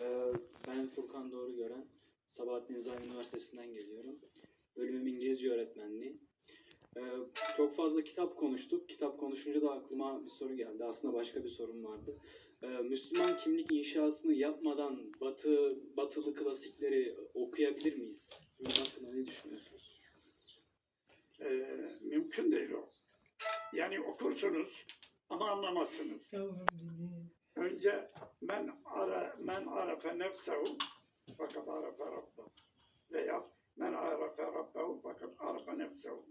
Ee, ben Furkan Doğru Gören, Sabahattin Nizami Üniversitesi'nden geliyorum. Bölümüm İngilizce öğretmenliği. Ee, çok fazla kitap konuştuk. Kitap konuşunca da aklıma bir soru geldi. Aslında başka bir sorum vardı. Ee, Müslüman kimlik inşasını yapmadan Batı Batılı klasikleri okuyabilir miyiz? Bunun hakkında ne düşünüyorsunuz? Ee, mümkün değil o. Yani okursunuz ama anlamazsınız. Önce men ara men arafe nefsehu fakat arafe rabbehu veya men arafe rabbehu fakat arafe nefsehu.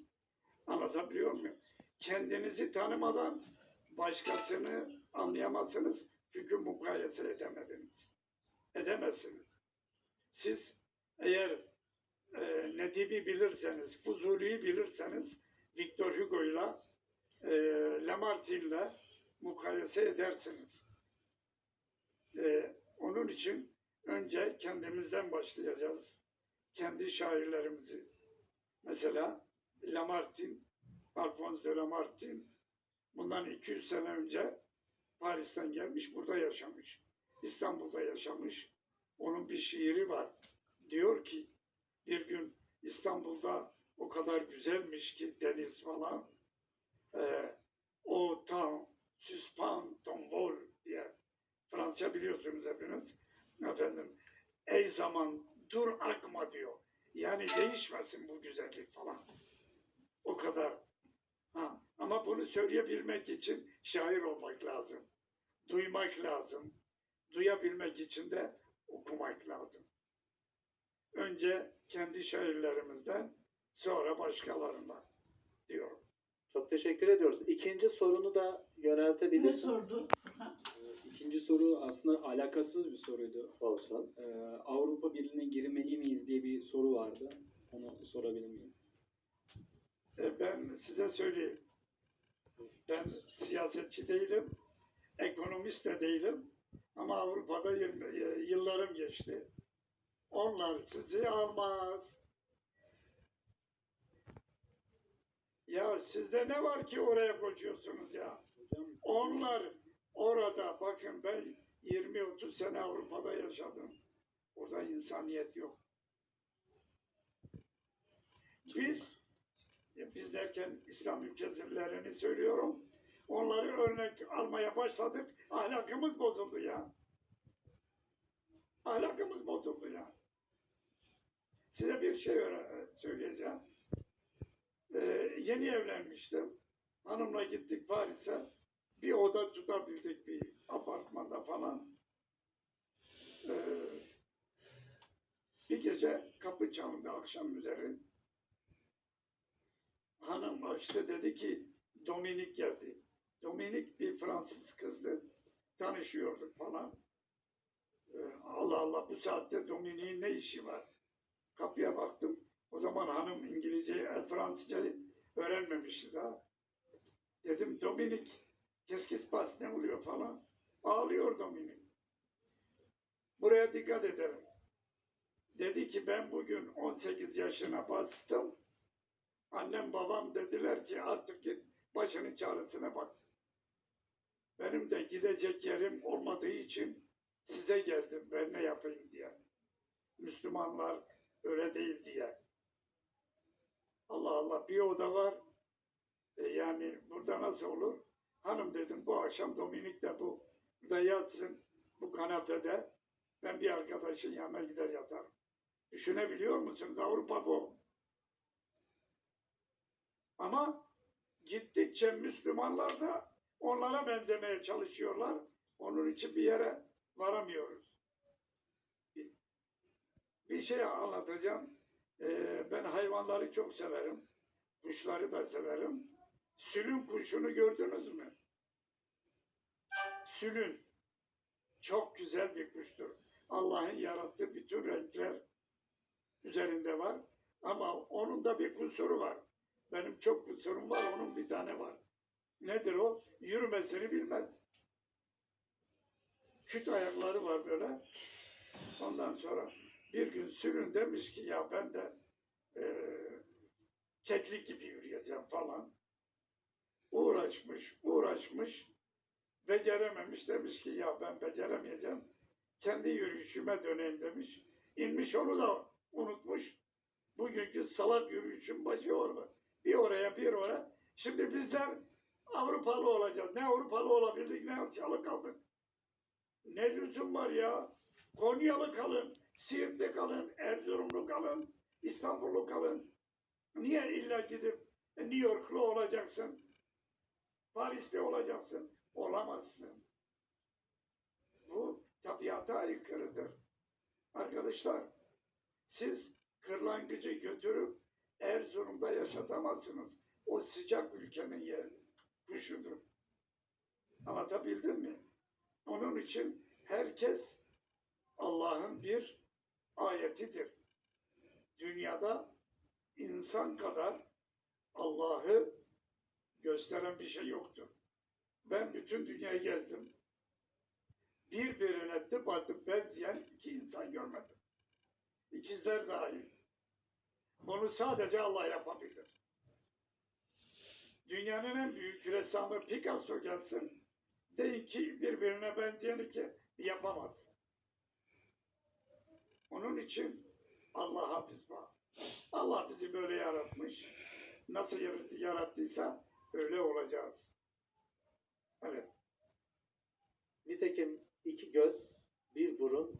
Anlatabiliyor muyum? Kendinizi tanımadan başkasını anlayamazsınız çünkü mukayese edemediniz. Edemezsiniz. Siz eğer e, Nedim'i bilirseniz, Fuzuli'yi bilirseniz Victor Hugo'yla e, Lamartine'le mukayese edersiniz. Onun için önce kendimizden başlayacağız. Kendi şairlerimizi. Mesela Lamartine, Alphonse de Lamartine bundan 200 sene önce Paris'ten gelmiş, burada yaşamış. İstanbul'da yaşamış. Onun bir şiiri var. Diyor ki bir gün İstanbul'da o kadar güzelmiş ki deniz falan. E, Fransızca biliyorsunuz hepiniz. Efendim, ey zaman dur akma diyor. Yani değişmesin bu güzellik falan. O kadar. Ha, ama bunu söyleyebilmek için şair olmak lazım. Duymak lazım. Duyabilmek için de okumak lazım. Önce kendi şairlerimizden, sonra başkalarından diyorum. Çok teşekkür ediyoruz. İkinci sorunu da Ne yöneltebilirsin. sordu? Ha, İkinci soru aslında alakasız bir soruydu. Olsun. Ee, Avrupa Birliği'ne girmeli miyiz diye bir soru vardı. Onu sorabilir miyim? E, ben size söyleyeyim. Ben siyasetçi değilim, ekonomist de değilim. Ama Avrupa'da yirmi- e, yıllarım geçti. Onlar sizi almaz. Ya sizde ne var ki oraya koşuyorsunuz ya? Hocam Onlar orada bakın ben 20-30 sene Avrupa'da yaşadım. Orada insaniyet yok. Biz ya biz derken İslam ülkelerini söylüyorum. Onları örnek almaya başladık. Ahlakımız bozuldu ya. Ahlakımız bozuldu ya. Size bir şey söyleyeceğim. Ee, yeni evlenmiştim. Hanımla gittik Paris'e. Bir oda tutabildik bir apartmanda falan. Ee, bir gece kapı çalındı akşam üzeri. Hanım açtı dedi ki Dominik geldi. Dominik bir Fransız kızdı. Tanışıyorduk falan. Ee, Allah Allah bu saatte Dominik'in ne işi var? Kapıya baktım. O zaman hanım İngilizce, Fransızca öğrenmemişti daha. Dedim Dominik, keskis pas ne oluyor falan. Ağlıyor Dominik. Buraya dikkat edelim. Dedi ki ben bugün 18 yaşına bastım. Annem babam dediler ki artık git başının çaresine bak. Benim de gidecek yerim olmadığı için size geldim ben ne yapayım diye. Müslümanlar öyle değil diye. Allah Allah bir oda var. E yani burada nasıl olur? Hanım dedim bu akşam Dominik de bu. Burada yatsın bu kanepede. Ben bir arkadaşın yanına gider yatarım. Düşünebiliyor musunuz? Avrupa bu. Ama gittikçe Müslümanlar da onlara benzemeye çalışıyorlar. Onun için bir yere varamıyoruz. Bir şey anlatacağım. Ee, ben hayvanları çok severim. Kuşları da severim. Sülün kuşunu gördünüz mü? Sülün. Çok güzel bir. Allah'ın yarattığı bütün renkler üzerinde var. Ama onun da bir kusuru var. Benim çok kusurum var, onun bir tane var. Nedir o? Yürümesini bilmez. Küt ayakları var böyle. Ondan sonra bir gün sürün demiş ki ya ben de eee keklik gibi yürüyeceğim falan. Uğraşmış, uğraşmış. Becerememiş demiş ki ya ben beceremeyeceğim. kendi yürüyüşüme döneyim demiş. İnmiş onu da unutmuş. Bugünkü salak yürüyüşün başı orada. Bir oraya bir oraya. Şimdi bizler Avrupalı olacağız. Ne Avrupalı olabildik ne Asyalı kaldık. Ne lüzum var ya? Konyalı kalın, Siirtli kalın, Erzurumlu kalın, İstanbullu kalın. Niye illa gidip New Yorklu olacaksın? Paris'te olacaksın. Olamazsın. Bu tabiata aykırıdır. Arkadaşlar, siz kırlangıcı götürüp Erzurum'da yaşatamazsınız. O sıcak ülkenin yeri, kuşudur. Anlatabildim mi? Onun için herkes Allah'ın bir ayetidir. Dünyada insan kadar Allah'ı gösteren bir şey yoktur. Ben bütün dünyayı gezdim. Birbirine tıpatıp benzeyen iki insan görmedim. İkizler dahil. Bunu sadece Allah yapabilir. Dünyanın en büyük ressamı Picasso gelsin. Deyin ki birbirine benzeyeni ki yapamaz. Onun için Allah'a biz bağlı. Allah bizi böyle yaratmış. Nasıl yarattıysa öyle olacağız. Nitekim iki göz, bir burun,